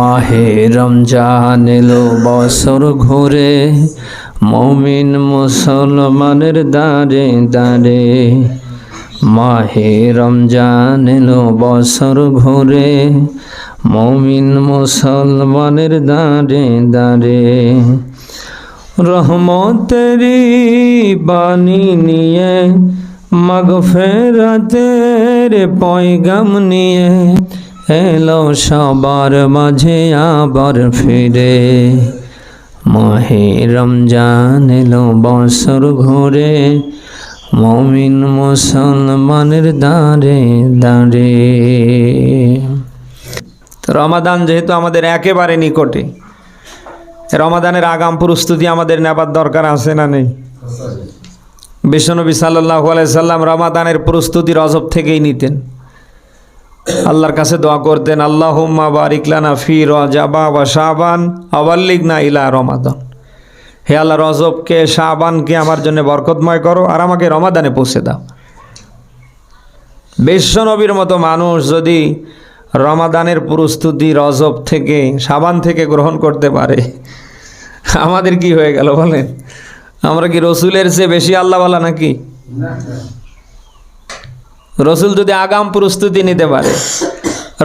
মাহে রমজান এলো বছর ঘুরে, মমিন মুসলমানের দাঁড়ে দাঁড়ে মাহে রমজান এলো বছর ঘুরে, মমিন মুসলমানের দাঁড়ে দাঁড়ে রহমতেরি বাণী নিয়ে, মাগফেরাতের পয়গাম নিয়ে এলো সবার মাঝে আবার ফিরে। মাহে রমজান এলো বছর ঘুরে মমিন মুসলমানের দাঁড়ে দাঁড়ে রমাদান যেহেতু আমাদের একেবারে নিকটে, রমাদানের আগাম প্রস্তুতি আমাদের নেবার দরকার আছে না নেই? বিশ্বনবী সাল্লাহ সাল্লাম রমাদানের প্রস্তুতি রজব থেকেই নিতেন। আল্লাহর কাছে দোয়া করতেন আল্লাহ বারিকলানা ফি রজাবা বা শাবান আবাল্লিক না ইলা রমাদান। হে আল্লাহ, রজবকে, শাবানকে আমার জন্য বরকতময় করো আর আমাকে রমাদানে পৌঁছে দাও। বিশ্বনবীর মতো মানুষ যদি রমাদানের প্রস্তুতি রজব থেকে সাবান থেকে গ্রহণ করতে পারে, আমাদের কি হয়ে গেল বলেন? আমরা কি রসুলের চেয়ে বেশি আল্লাহওয়ালা নাকি? রসুল যদি আগাম প্রস্তুতি নিতে পারে,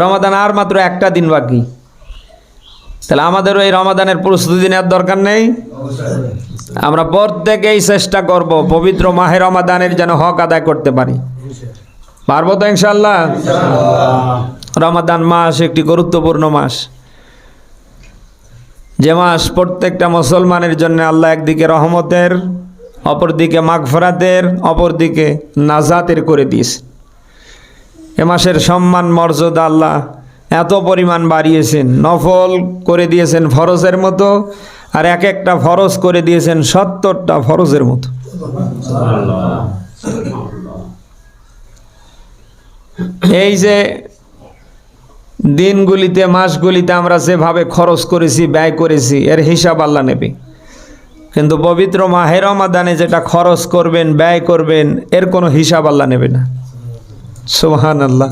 রমাদান আর মাত্র একটা দিন বাকি। তাহলে আমাদেরও এই রমাদানের প্রস্তুতি নেওয়ার দরকার নেই। আমরা প্রত্যেকেই চেষ্টা করব পবিত্র মাহের রমাদানের যেন হক আদায় করতে পারি। পারব তো ইনশাল্লাহ রমাদান মাস একটি গুরুত্বপূর্ণ মাস। যে মাস প্রত্যেকটা মুসলমানের জন্য আল্লাহ একদিকে রহমতের, অপরদিকে মাগফরাতের, অপরদিকে নাজাতের করে দিয়েছে। এ মাসের সম্মান, মর্যাদা আল্লাহ এত পরিমাণ বাড়িয়েছেন। নফল করে দিয়েছেন ফরজের মতো আর এক একটা ফরজ করে দিয়েছেন সত্তরটা ফরজের মতো। এই যে দিনগুলিতে, মাসগুলিতে আমরা যেভাবে খরচ করেছি, ব্যয় করেছি, এর হিসাব আল্লাহ নেবে। কিন্তু পবিত্র মাহের রমাদানে যেটা খরচ করবেন, ব্যয় করবেন, এর কোনো হিসাব আল্লাহ নেবে না। সোহান আল্লাহ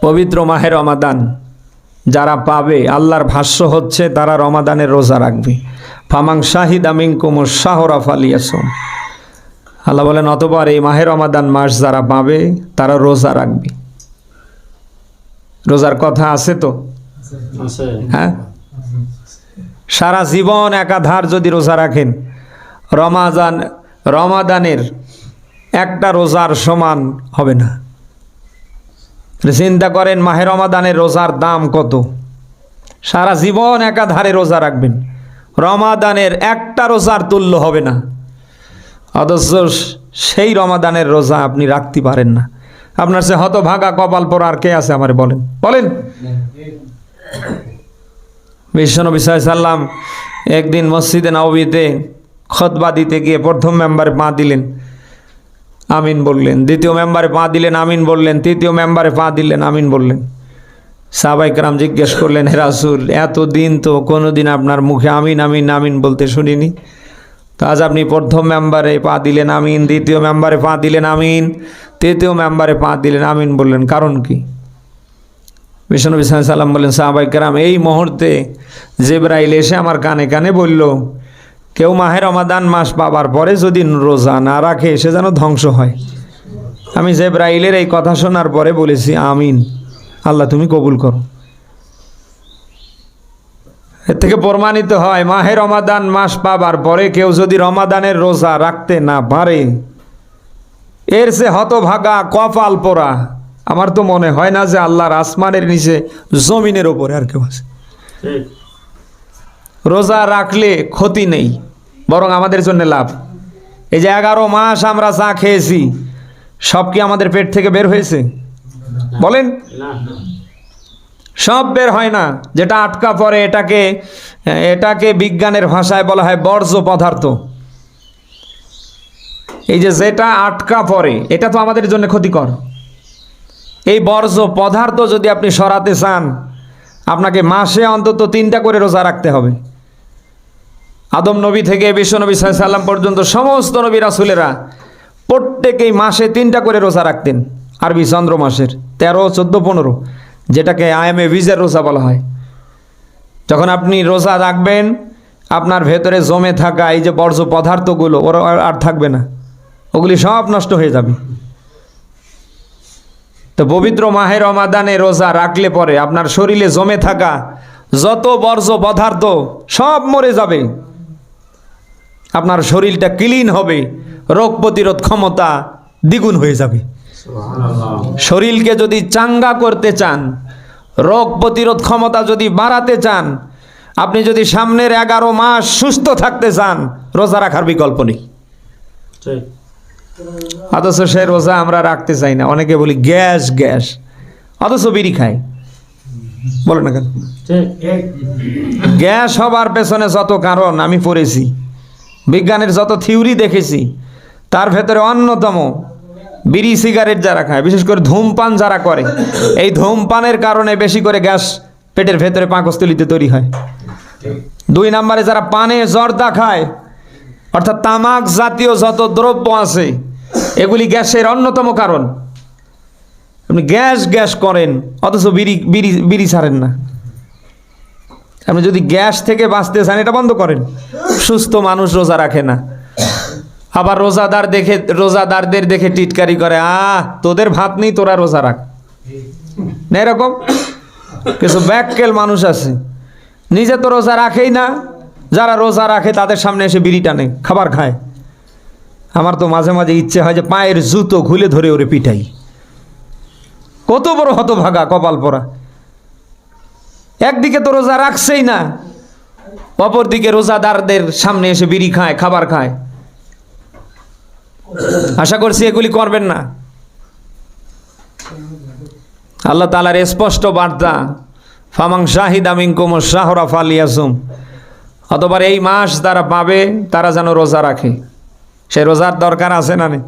পবিত্র মাহের রমাদান। যারা পাবে আল্লাহর ভাষ্য হচ্ছে তারা রমাদানের রোজা রাখবে। ফামাং শাহিদ আমিং কুমুর শাহরা ফালিয়াসম। আল্লাহ বলেন অতবার এই মাহের রমাদান মাস যারা পাবে তারা রোজা রাখবে। রোজার কথা আছে তো? হ্যাঁ? সারা জীবন একাধার যদি রোজা রাখেন রমাদান রমাদানের একটা রোজার সমান হবে না। চিন্তা করেন মাহের রমাদানের রোজার দাম কত? সারা জীবন একাধারে রোজা রাখবেন। রমাদানের একটা রোজার তুল্য হবে না। অথচ সেই রমাদানের রোজা আপনি রাখতে পারেন না। আপনার সে হতভাগা কপাল পর আর কে আছে আমার বলেন? বলেন। বিশ্বনবী সাল্লাম একদিন মসজিদে নবীতে খতবা দিতে গিয়ে প্রথম মেম্বারে পা দিলেন। আমিন বললেন। দ্বিতীয় মেম্বারে পা দিলেন আমিন বললেন। তৃতীয় মেম্বারে পা দিলেন আমিন বললেন। সাবাইকরাম জিজ্ঞেস করলেন, হে রাসুল এত দিন তো কোনো দিন আপনার মুখে আমিন আমিন আমিন বলতে শুনিনি। তো আজ আপনি প্রথম মেম্বারে পা দিলেন আমিন, দ্বিতীয় মেম্বারে পা দিলেন আমিন, তৃতীয় মেম্বারে পা দিলেন আমিন বললেন। কারণ কি? বিষ্ণু সাল্লাম বললেন সাহাবাইকরাম এই মুহূর্তে জেব্রাইল এসে আমার কানে কানে বলল কেউ মাহের রমাদান মাস পাবার পরে যদি রোজা না রাখে, সে যেন ধ্বংস হয়। আমি জেব্রাইলের এই কথা শোনার পরে বলেছি, আমিন। আল্লাহ, তুমি কবুল করো। এর থেকে প্রমাণিত হয় মাহের রমাদান মাস পাবার পরে কেউ যদি রমাদানের রোজা রাখতে না পারে, এর সে হতভাগা কপাল পোড়া। আমার তো মনে হয় না যে আল্লাহর আসমানের নিচে জমিনের ওপরে আর কেউ আছে। রোজা রাখলে ক্ষতি নেই, বরং আমাদের জন্য লাভ। এই যে এগারো মাস আমরা চা খেয়েছি, সব কি আমাদের পেট থেকে বের হয়েছে? বলেন। সব বের হয় না, যেটা আটকা পড়ে এটাকে এটাকে বিজ্ঞানের ভাষায় বলা হয় বর্জ্য পদার্থ। এই যে যেটা আটকা পড়ে, এটা তো আমাদের জন্য ক্ষতিকর। এই বর্জ্য পদার্থ যদি আপনি সরাতে চান, আপনাকে মাসে অন্তত তিনটা করে রোজা রাখতে হবে। আদম নবী থেকে বিশ্ব নবী সাল্লাম পর্যন্ত সমস্ত নবী রাসুলেরা প্রত্যেকেই মাসে তিনটা করে রোজা রাখতেন, আরবি চন্দ্র মাসের, তেরো, চোদ্দ, পনেরো, যেটাকে আইএমএ ভিজের রোজা বলা হয়। যখন আপনি রোজা রাখবেন, আপনার ভেতরে জমে থাকা এই যে বর্জ্য পদার্থগুলো, ওরা আর থাকবে না। ওগুলি সব নষ্ট হয়ে যাবে। তো পবিত্র মাহের অমাদানে রোজা রাখলে পরে আপনার শরীরে জমে থাকা যত বর্জ্য পদার্থ সব মরে যাবে। আপনার শরীরটা ক্লিন হবে রোগ প্রতিরোধ ক্ষমতা দ্বিগুণ হয়ে যাবে। শরীরকে যদি চাঙ্গা করতে চান রোগ প্রতিরোধ ক্ষমতা যদি বাড়াতে চান আপনি যদি সামনের এগারো মাস সুস্থ থাকতে চান রোজা রাখার বিকল্প নেই। অথচ সে রোজা আমরা রাখতে চাই না অনেকে বলি গ্যাস গ্যাস অথচ বিড়ি খায়। বলে না কেন? গ্যাস হবার পেছনে যত কারণ আমি পড়েছি। বিজ্ঞানের যত থিওরি দেখেছি, তার ভেতরে অন্যতম বিড়ি, সিগারেট যারা খায়, বিশেষ করে ধূমপান যারা করে, এই ধূমপানের কারণে বেশি করে গ্যাস পেটের ভেতরে পাকস্থলিতে তৈরি হয়। দুই নম্বরে যারা পানে জর্দা খায়, অর্থাৎ তামাক জাতীয় যত দ্রব্য আছে, এগুলি গ্যাসের অন্যতম কারণ। আপনি গ্যাস গ্যাস করেন, অথচ বিড়ি বিড়ি বিড়ি ছাড়েন না। আপনি যদি গ্যাস থেকে বাঁচতে চান, এটা বন্ধ করেন। সুস্থ মানুষ রোজা রাখে না। আবার রোজাদার দেখে, রোজাদারদের দেখে টিটকারি করে, আহ, তোদের ভাত নেই, তোরা রোজা রাখ। না এরকম? কিছু ব্যাককেল মানুষ আছে। নিজে তো রোজা রাখেই না। যারা রোজা রাখে, তাদের সামনে এসে বিড়ি টানে, খাবার খায়। আমার তো মাঝে মাঝে ইচ্ছে হয় যে পায়ের জুতো খুলে ধরে ওরে পিটাই। কত বড় হতভাগা কপাল পরা একদিকে তো রোজা রাখছেই না অপরদিকে রোজাদারদের সামনে এসে বিড়ি খায় খাবার খায়। আশা করছি এগুলি করবেন না। আল্লাহ তালার স্পষ্ট বার্তা ফামাং শাহিদ আমিং কুমর শাহরা ফালিয়াসুম। অতবার এই মাস তারা পাবে তারা যেন রোজা রাখে। সে রোজার দরকার আছে না নেই?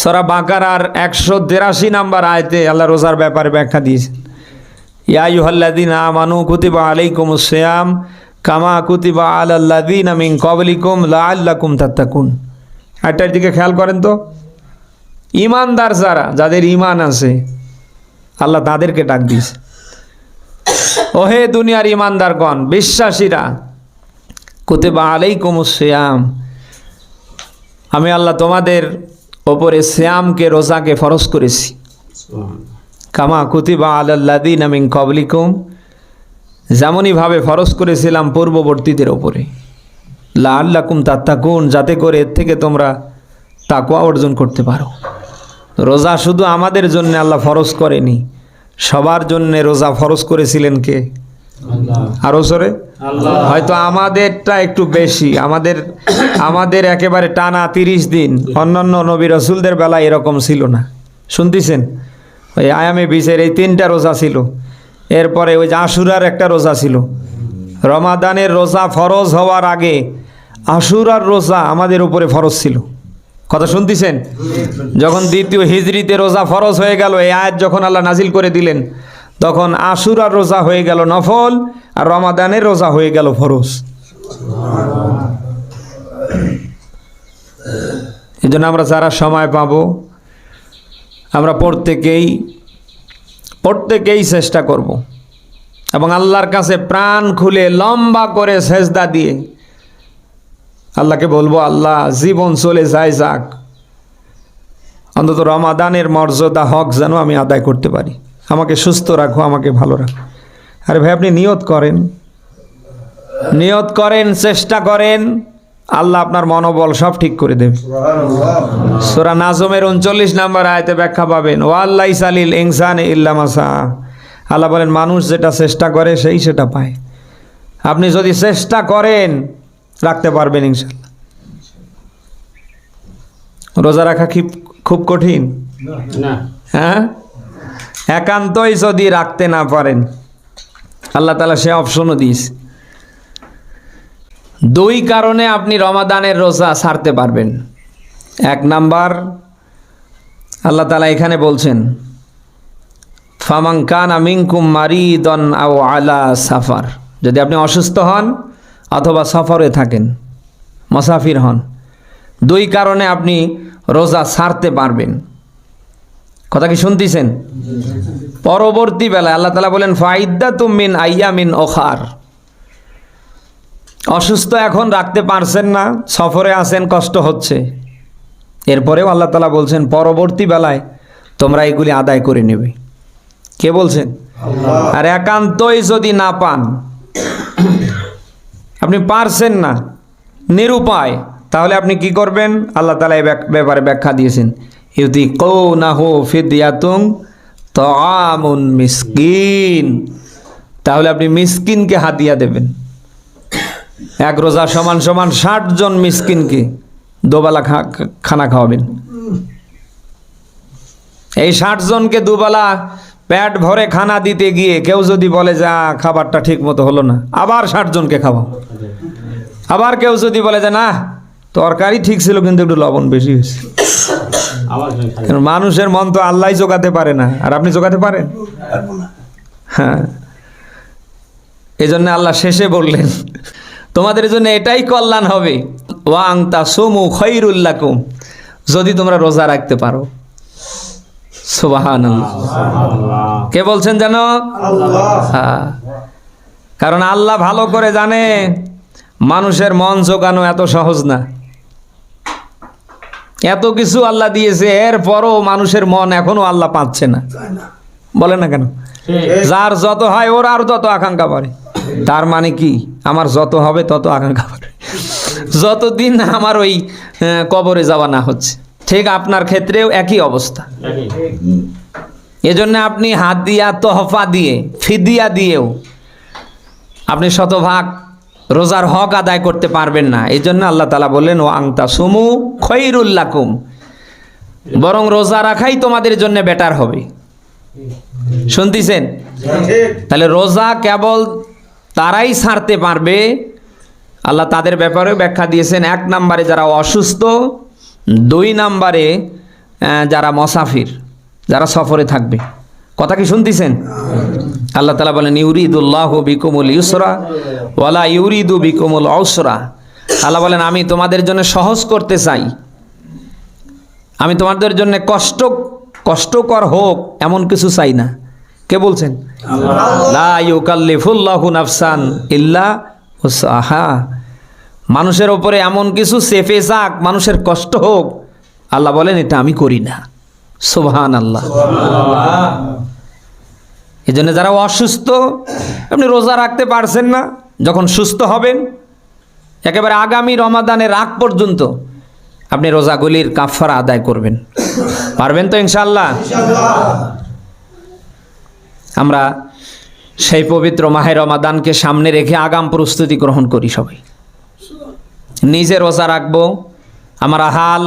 সরা বাঁকার আর একশো তেরাশি নাম্বার আয়তে আল্লাহ রোজার ব্যাপারে ব্যাখ্যা দিয়েছেন কামা একটার দিকে খেয়াল করেন তো। ইমানদার যারা, যাদের ইমান আছে, আল্লাহ তাদেরকে ডাক দিয়েছে। ওহে দুনিয়ার ইমানদারগণ বিশ্বাসীরা, কুতিবা আলাইকুম শ্যাম আমি আল্লাহ তোমাদের ওপরে শ্যামকে রোজাকে ফরজ করেছি। কামা কুতিবা আলাল্লাদিন আমিন কবলিকুম যেমনইভাবে ফরজ করেছিলাম পূর্ববর্তীদের ওপরে লা আল্লাকুম তাত্তাকুন যাতে করে এর থেকে তোমরা তাকুয়া অর্জন করতে পারো। রোজা শুধু আমাদের জন্য আল্লাহ ফরজ করেনি সবার জন্য রোজা ফরজ করেছিলেন কে? আরও সরে হয়তো আমাদেরটা একটু বেশি আমাদের আমাদের একেবারে টানা তিরিশ দিন অন্যান্য নবী রসুলদের বেলা এরকম ছিল না। শুনতেছেন? ওই আয়ামে বিচের এই তিনটা রোজা ছিল। এরপরে ওই যে আশুরার একটা রোজা ছিল। রমাদানের রোজা ফরজ হওয়ার আগে আশুরার রোজা আমাদের উপরে ফরজ ছিল। কথা শুনতেছেন? যখন দ্বিতীয় হিজড়িতে রোজা ফরজ হয়ে গেল, এই আয়াত যখন আল্লাহ নাজিল করে দিলেন, তখন আশুরার রোজা হয়ে গেল নফল আর রমাদানের রোজা হয়ে গেল ফরজ। এই জন্য আমরা যারা সময় পাব আমরা প্রত্যেকেই প্রত্যেকেই চেষ্টা করব। এবং আল্লাহর কাছে প্রাণ খুলে লম্বা করে সেজদা দিয়ে আল্লাহকে বলব, আল্লাহ জীবন চলে যায় যাক। অন্তত রমাদানের মর্যাদা হক যেন আমি আদায় করতে পারি। আমাকে সুস্থ রাখো, আমাকে ভালো রাখো। আরে ভাই, আপনি নিয়ত করেন। নিয়ত করেন, চেষ্টা করেন। আল্লাহ আপনার মনোবল সব ঠিক করে দেবে। সোরা নাজমের উনচল্লিশ নাম্বার আয়তে ব্যাখ্যা পাবেন ও আল্লাহ সালিল ইনসান ইল্লামাসা আল্লাহ বলেন মানুষ যেটা চেষ্টা করে সেই সেটা পায়। আপনি যদি চেষ্টা করেন রাখতে পারবেন ইনশাল্লাহ রোজা রাখা কি খুব কঠিন? হ্যাঁ? একান্তই যদি রাখতে না পারেন আল্লাহ তালা সে অপশনও দিয়েছে। দুই কারণে আপনি রমাদানের রোজা ছাড়তে পারবেন। এক নাম্বার, আল্লাহ তালা এখানে বলছেন ফামাং কান আমিংকুম মারিদন আও আলা সাফার। যদি আপনি অসুস্থ হন অথবা সফরে থাকেন, মুসাফির হন, দুই কারণে আপনি রোজা ছাড়তে পারবেন। কথা কি শুনতেছেন? পরবর্তী বেলায় আল্লাহ তালা বলেন ফাইদা তুমিন আইয়া মিন ওখার। অসুস্থ এখন রাখতে পারছেন না সফরে আছেন কষ্ট হচ্ছে। এরপরেও আল্লাহ তালা বলছেন পরবর্তী বেলায় তোমরা এগুলি আদায় করে নেবে। কে বলছেন? আর একান্তই যদি না পান আপনি পারছেন না নিরুপায় তাহলে আপনি কি করবেন? আল্লাহ তালা এই ব্যাপারে ব্যাখ্যা দিয়েছেন। ইউতি কৌ না হো ফিদিয়াতুং তআমুন মিসকিন। তাহলে আপনি মিসকিনকে হাতিয়া দেবেন। এক রোজা সমান সমান ষাট জন মিসকিনকে দোবেলা খানা খাওয়াবেন। এই ষাট জনকে দুবেলা পেট ভরে খানা দিতে গিয়ে কেউ যদি বলে যে খাবারটা ঠিক মতো হলো না। আবার ষাট জনকে খাওয়াও আবার কেউ যদি বলে যে, না, তরকারি ঠিক ছিল কিন্তু একটু লবণ বেশি হয়েছে। মানুষের মন তো আল্লাহ জোগাতে পারে না। আর আপনি জোগাতে পারেন? হ্যাঁ। এই জন্য আল্লাহ শেষে বললেন তোমাদের জন্য এটাই কল্যাণ হবে। ওয়াং তা সোমু খৈরুল্লাকুম যদি তোমরা রোজা রাখতে পারো। সুবাহান কে বলছেন জানো? হ্যাঁ। কারণ আল্লাহ ভালো করে জানে মানুষের মন জোগানো এত সহজ না। এত কিছু আল্লাহ দিয়েছে এরপরও মানুষের মন এখনও আল্লাহ পাচ্ছে না। বলে না কেন? যার যত হয় ওর আর তত আকাঙ্ক্ষা করে। তার মানে কি? আমার যত হবে তত আকাঙ্ক্ষা করে যতদিন আমার ওই কবরে যাওয়া না হচ্ছে। ঠিক আপনার ক্ষেত্রেও একই অবস্থা। এজন্য আপনি হাত দিয়া তহফা দিয়ে ফিদিয়া দিয়েও আপনি শতভাগ রোজার হক আদায় করতে পারবেন না। এই জন্য আল্লাহ তালা বললেন ও আংতা সুমু খৈরুল্লাকুম বরং রোজা রাখাই তোমাদের জন্য বেটার হবে। শুনতেছেন? তাহলে রোজা কেবল তারাই সারতে পারবে। আল্লাহ তাদের ব্যাপারেও ব্যাখ্যা দিয়েছেন, এক নম্বরে যারা অসুস্থ, দুই নম্বরে যারা মসাফির, যারা সফরে থাকবে। কথা কি শুনতেছেন? আল্লাহ তালা বলেন, ইউরিদুল্লাহ বিকুমুল ইউসরা ওয়ালা ইউরিদু বিকুমুল অসরা আল্লাহ বলেন, আমি তোমাদের জন্য সহজ করতে চাই। আমি তোমাদের জন্য কষ্ট, কষ্টকর হোক, এমন কিছু চাই না। কে বলছেন? নাফসান ইল্লা উসআহা। মানুষের ওপরে এমন কিছু সেফে যাক, মানুষের কষ্ট হোক, আল্লাহ বলেন, এটা আমি করি না। সুবহান আল্লাহ এই জন্য যারা অসুস্থ, আপনি রোজা রাখতে পারছেন না, যখন সুস্থ হবেন, একেবারে আগামী রমাদানের আগ পর্যন্ত আপনি রোজাগুলির কাফারা আদায় করবেন। পারবেন তো ইনশাল্লাহ আমরা সেই পবিত্র মাহে রমাদানকে সামনে রেখে আগাম প্রস্তুতি গ্রহণ করি সবাই। নিজে রোজা রাখব আমার হাল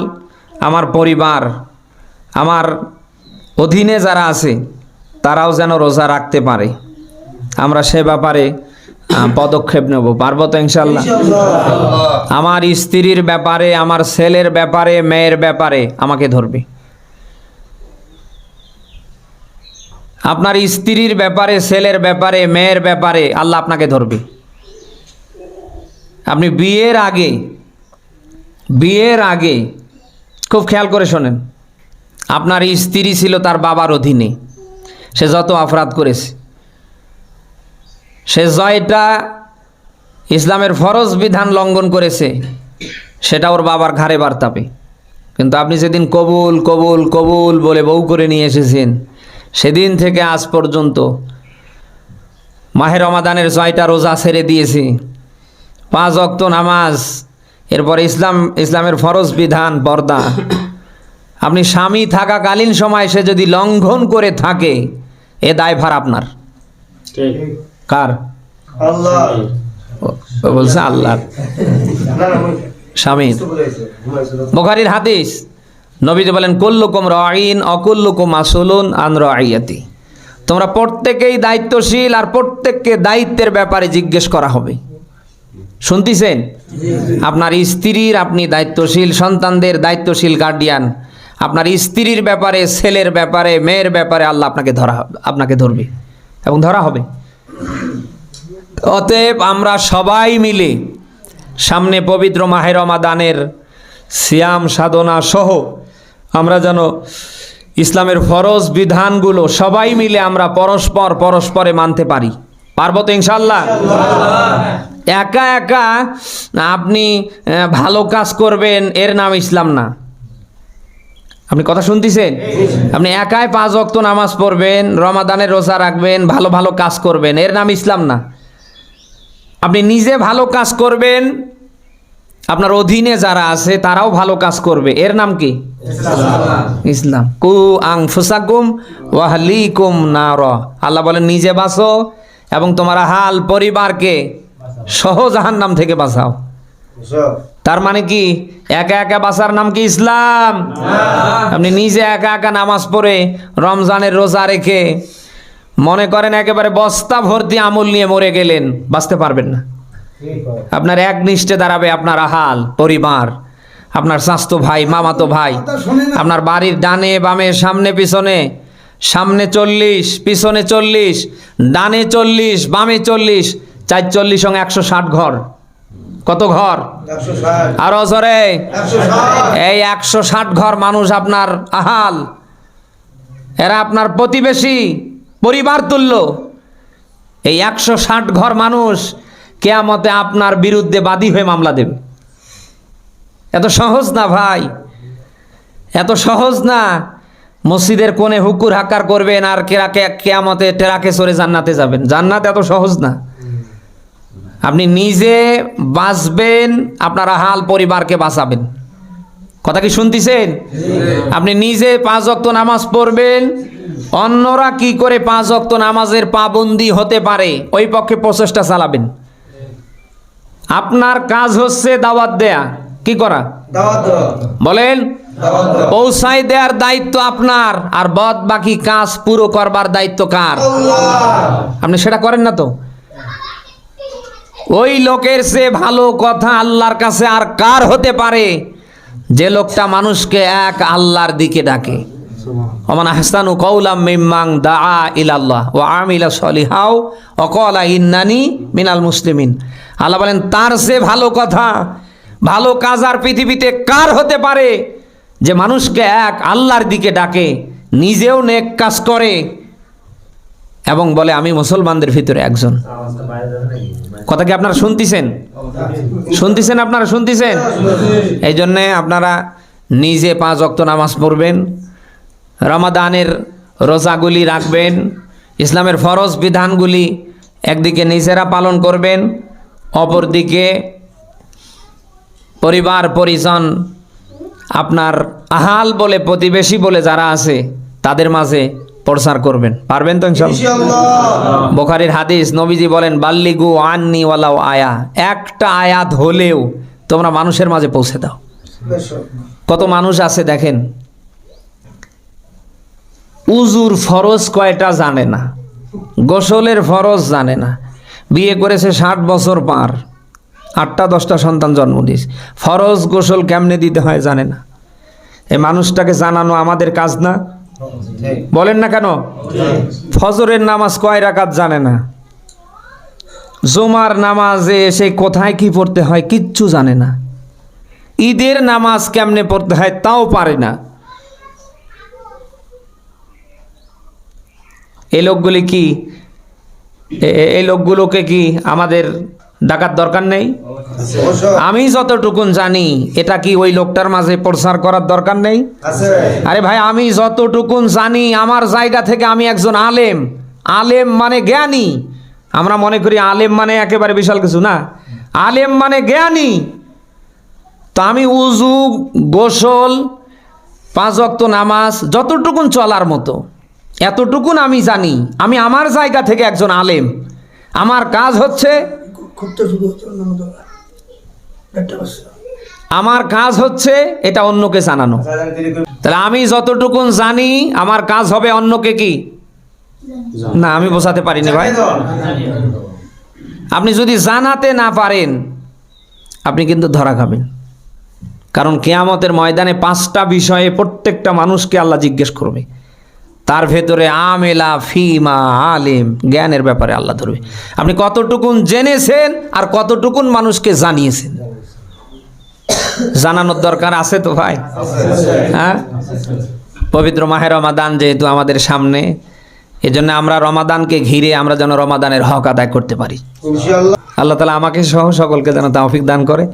আমার পরিবার আমার অধীনে যারা আছে তারাও যেন রোজা রাখতে পারে। আমরা সে ব্যাপারে পদক্ষেপ নেব। পারব তো ইনশাল্লাহ আমার স্ত্রীর ব্যাপারে আমার ছেলের ব্যাপারে মেয়ের ব্যাপারে আমাকে ধরবে। আপনার স্ত্রীর ব্যাপারে, ছেলের ব্যাপারে, মেয়ের ব্যাপারে আল্লাহ আপনাকে ধরবে। আপনি বিয়ের আগে বিয়ের আগে খুব খেয়াল করে শোনেন, আপনার স্ত্রী ছিল তার বাবার অধীনে। সে যত অপরাধ করেছে, সে জয়টা ইসলামের ফরজ বিধান লঙ্ঘন করেছে, সেটা ওর বাবার ঘাড়ে বার্তাবে কিন্তু আপনি যেদিন কবুল কবুল কবুল বলে বউ করে নিয়ে এসেছেন সেদিন থেকে আজ পর্যন্ত মাহের রমাদানের ছয়টা রোজা ছেড়ে দিয়েছি। পাঁচ অক্ত নামাজ এরপর ইসলাম ইসলামের ফরজ বিধান পর্দা। আপনি স্বামী থাকাকালীন সময় সে যদি লঙ্ঘন করে থাকে এ দায়ভার আপনার। কার? বলছে আল্লাহ। স্বামীর। বোখারির হাদিস। নবীজি বলেন, কুল্লুকুম রাইন অকুল্লুকুম আসুলুন আন রাইয়াতি তোমরা প্রত্যেকেই দায়িত্বশীল আর প্রত্যেককে দায়িত্বের ব্যাপারে জিজ্ঞেস করা হবে। শুনতেছেন? আপনার স্ত্রীর আপনি দায়িত্বশীল, সন্তানদের দায়িত্বশীল গার্ডিয়ান আপনার স্ত্রীর ব্যাপারে, ছেলের ব্যাপারে, মেয়ের ব্যাপারে আল্লাহ আপনাকে ধরা, আপনাকে ধরবে এবং ধরা হবে। অতএব আমরা সবাই মিলে সামনে পবিত্র মাহের রমাদানের সিয়াম সাধনা সহ আমরা যেন ইসলামের ফরজ বিধানগুলো সবাই মিলে আমরা পরস্পর পরস্পরে মানতে পারি। পারব তো ইনশাল্লাহ একা একা আপনি ভালো কাজ করবেন, এর নাম ইসলাম না। আপনি কথা শুনতেছেন? আপনি একাই পাঁচ অক্ত নামাজ পড়বেন, রমাদানের রোজা রাখবেন, ভালো ভালো কাজ করবেন, এর নাম ইসলাম না। আপনি নিজে ভালো কাজ করবেন আপনার অধীনে যারা আছে তারাও ভালো কাজ করবে। এর নাম কি? ইসলাম। কু আং ফুসাকুম ওয়াহলিকুম নার। আল্লাহ বলেন নিজে বাঁচো এবং তোমার হাল পরিবারকে সহ জাহান্নাম থেকে বাঁচাও। তার মানে কি? একা একা বাঁচার নাম কি ইসলাম? আপনি নিজে একা একা নামাজ পড়ে রমজানের রোজা রেখে মনে করেন একেবারে বস্তা ভর্তি আমল নিয়ে মরে গেলেন বাঁচতে পারবেন না। আপনার এক নিষ্ঠে দাঁড়াবে আপনার আহাল পরিবার আপনার স্বাস্থ্য ভাই মামাতো ভাই আপনার বাড়ির ডানে বামে সামনে পিছনে সামনে চল্লিশ পিছনে চল্লিশ ডানে চল্লিশ বামে চল্লিশ চার চল্লিশ সঙ্গে একশো ষাট ঘর। কত ঘর? আরও জোরে। এই একশো ষাট ঘর মানুষ আপনার আহাল। এরা আপনার প্রতিবেশী পরিবার তুল্য। এই একশো ষাট ঘর মানুষ কেয়ামতে আপনার বিরুদ্ধে বাদী হয়ে মামলা দেবে। এত সহজ না ভাই? এত সহজ না? মসজিদের কোণে হুকুর হাকার করবেন আর কেরাকে কেয়ামতে টেরাকে সরে জান্নাতে যাবেন। জান্নাত এত সহজ না। আপনি নিজে বাঁচবেন, আপনার হাল পরিবারকে বাঁচাবেন। কথা কি শুনতেছেন? আপনি নিজে পাঁচ অক্ত নামাজ পড়বেন, অন্যরা কি করে পাঁচ অক্ত নামাজের পাবন্দি হতে পারে? ওই পক্ষে প্রচেষ্টা চালাবেন। আপনার কাজ হচ্ছে দাওয়াত দেয়া। কি করা? বলেন পৌঁছাই দেওয়ার দায়িত্ব আপনার আর বদ বাকি কাজ পুরো করবার দায়িত্ব কার? আপনি সেটা করেন না তো? ওই লোকের সে ভালো কথা আল্লাহর কাছে আর কার হতে পারে? যে লোকটা মানুষকে এক আল্লাহর দিকে ডাকে। ওমান হাসানু কৌলাম মিম্মাং দা ইলাল্লাহ ও আমিলা সলিহাও অকলা ইন্নানি মিনাল মুসলিমিন। আল্লাহ বলেন তার সে ভালো কথা ভালো কাজ আর পৃথিবীতে কার হতে পারে যে মানুষকে এক আল্লাহর দিকে ডাকে নিজেও নেক কাজ করে এবং বলে আমি মুসলমানদের ভিতরে একজন কথা কি আপনারা শুনতেছেন? শুনতেছেন আপনারা শুনতেছেন? এই জন্যে আপনারা নিজে পাঁচ অক্ত নামাজ পড়বেন রমাদানের রোজাগুলি রাখবেন ইসলামের ফরজ বিধানগুলি একদিকে নিজেরা পালন করবেন অপরদিকে পরিবার পরিজন আপনার আহাল বলে প্রতিবেশী বলে যারা আছে তাদের মাঝে প্রসার করবেন। পারবেন তো বোখারির হাদিস নবীজি বলেন বাল্লিগু আননি ওয়ালাও আয়া। একটা আয়াত হলেও তোমরা মানুষের মাঝে পৌঁছে দাও। কত মানুষ আছে দেখেন উজুর ফরজ কয়টা জানে না? গোসলের ফরজ জানে না। বিয়ে করেছে ষাট বছর পার। আটটা, দশটা সন্তান জন্ম দিয়েছে। ফরজ গোসল কেমনে দিতে হয় জানে না। এই মানুষটাকে জানানো আমাদের কাজ না। বলেন না কেন? ফজরের নামাজ কয় রাকাত জানে না? জুমার নামাজে এসে কোথায় কি পড়তে হয় কিচ্ছু জানে না। ঈদের নামাজ কেমনে পড়তে হয় তাও পারে না। এই লোকগুলি কি? এই লোকগুলোকে কি আমাদের ডাকার দরকার নেই? আমি যতটুকুন জানি এটা কি ওই লোকটার মাঝে প্রচার করার দরকার নেই? আরে ভাই আমি যতটুকুন জানি আমার জায়গা থেকে আমি একজন আলেম। আলেম মানে জ্ঞানী। আমরা মনে করি আলেম মানে একেবারে বিশাল কিছু না। আলেম মানে জ্ঞানী। তো আমি উজু গোসল পাঁচ ওয়াক্ত নামাজ যতটুকুন চলার মতো। এতটুকুন আমি জানি। আমি আমার জায়গা থেকে একজন আলেম। আমার কাজ হচ্ছে আমার কাজ হচ্ছে এটা অন্যকে জানানো। তাহলে আমি যতটুকুন জানি, আমার কাজ হবে অন্যকে কি? না, আমি বোঝাতে পারিনি ভাই। আপনি যদি জানাতে না পারেন, আপনি কিন্তু ধরা খাবেন। কারণ কেয়ামতের ময়দানে পাঁচটা বিষয়ে প্রত্যেকটা মানুষকে আল্লাহ জিজ্ঞেস করবে। তার ভেতরে আমেলা ফিমা আলেম। জ্ঞানের ব্যাপারে আল্লাহ ধরবে। আপনি কতটুকুন জেনেছেন আর কতটুকুন মানুষকে জানিয়েছেন? জানানোর দরকার আছে তো ভাই? হ্যাঁ? পবিত্র মাহে রমাদান যেহেতু আমাদের সামনে এজন্য আমরা রমাদানকে ঘিরে আমরা যেন রমাদানের হক আদায় করতে পারি। আল্লাহ তালা আমাকে সহ সকলকে যেন তাওফিক দান করে।